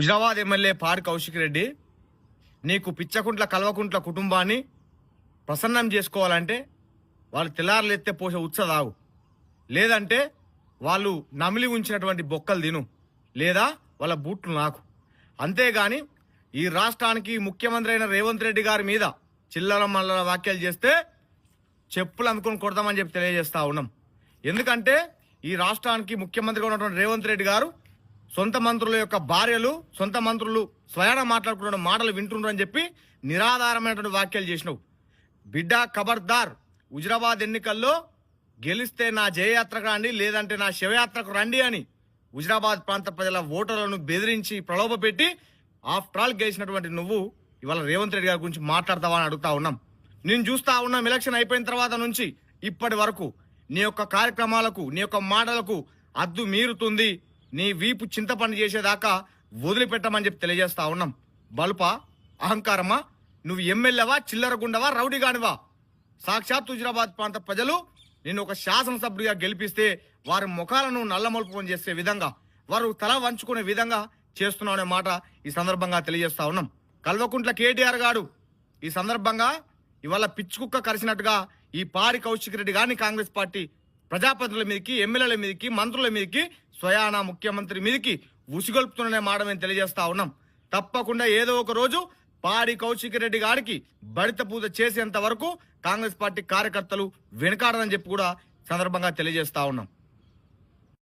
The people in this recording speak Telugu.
హుజరాబాద్ ఎమ్మెల్యే పాడి కౌశిక్ రెడ్డి నీకు పిచ్చకుంట్ల కల్వకుంట్ల కుటుంబాన్ని ప్రసన్నం చేసుకోవాలంటే వాళ్ళు తెల్లారులెత్తే పోసే ఉత్సదాగు లేదంటే వాళ్ళు నమిలి ఉంచినటువంటి బొక్కలు తిను. లేదా వాళ్ళ బూట్లు నాకు. అంతేగాని ఈ రాష్ట్రానికి ముఖ్యమంత్రి అయిన రేవంత్ రెడ్డి గారి మీద చిల్లర మల్లర వ్యాఖ్యలు చేస్తే చెప్పులు అందుకొని కొడతామని చెప్పి తెలియజేస్తా ఉన్నాం. ఎందుకంటే ఈ రాష్ట్రానికి ముఖ్యమంత్రిగా ఉన్నటువంటి రేవంత్ రెడ్డి గారు సొంత మంత్రుల యొక్క భార్యలు సొంత మంత్రులు స్వయాన మాట్లాడుకున్న మాటలు వింటున్నారని చెప్పి నిరాధారమైనటువంటి వ్యాఖ్యలు చేసినావు. బిడ్డ ఖబర్దార్ హుజరాబాద్ ఎన్నికల్లో గెలిస్తే నా జయయాత్రకు రండి లేదంటే నా శివయాత్రకు రండి అని హుజరాబాద్ ప్రాంత ప్రజల ఓటర్లను బెదిరించి ప్రలోభపెట్టి ఆఫ్టర్ ఆల్ గెలిచినటువంటి నువ్వు ఇవాళ రేవంత్ రెడ్డి గారి గురించి మాట్లాడతావా అని అడుగుతా ఉన్నాం. నేను చూస్తా ఉన్నాం ఎలక్షన్ అయిపోయిన తర్వాత నుంచి ఇప్పటి వరకు నీ యొక్క కార్యక్రమాలకు నీ యొక్క మాటలకు అద్దు మీరుతుంది. నీ వీపు చింతపని చేసేదాకా వదిలిపెట్టమని చెప్పి తెలియజేస్తా ఉన్నాం. బల్పా అహంకారమా? నువ్వు ఎమ్మెల్యేవా చిల్లరగుండవా రౌడీగానివా? సాక్షాత్ హుజరాబాద్ ప్రాంత ప్రజలు నేను ఒక శాసనసభ్యుడిగా గెలిపిస్తే వారి ముఖాలను నల్లమొల్పుకొని చేసే విధంగా వారు తల వంచుకునే విధంగా చేస్తున్నావు అనే మాట ఈ సందర్భంగా తెలియజేస్తా ఉన్నాం. కల్వకుంట్ల కేటీఆర్ గారు ఈ సందర్భంగా ఇవాళ పిచ్చుకుక్క కరిసినట్టుగా ఈ పారి కౌశిక్ రెడ్డి గారిని కాంగ్రెస్ పార్టీ ప్రజాప్రతినిధుల మీదకి ఎమ్మెల్యేల మీదకి మంత్రుల మీదకి స్వయాన ముఖ్యమంత్రి మీదకి ఉసిగొల్పుతున్న మాట మేము తెలియజేస్తా ఉన్నాం. తప్పకుండా ఏదో ఒక రోజు పాడి కౌశిక్ రెడ్డి గారికి బడిత పూజ చేసేంత వరకు కాంగ్రెస్ పార్టీ కార్యకర్తలు వెనకాడదని చెప్పి కూడా సందర్భంగా తెలియజేస్తా ఉన్నాం.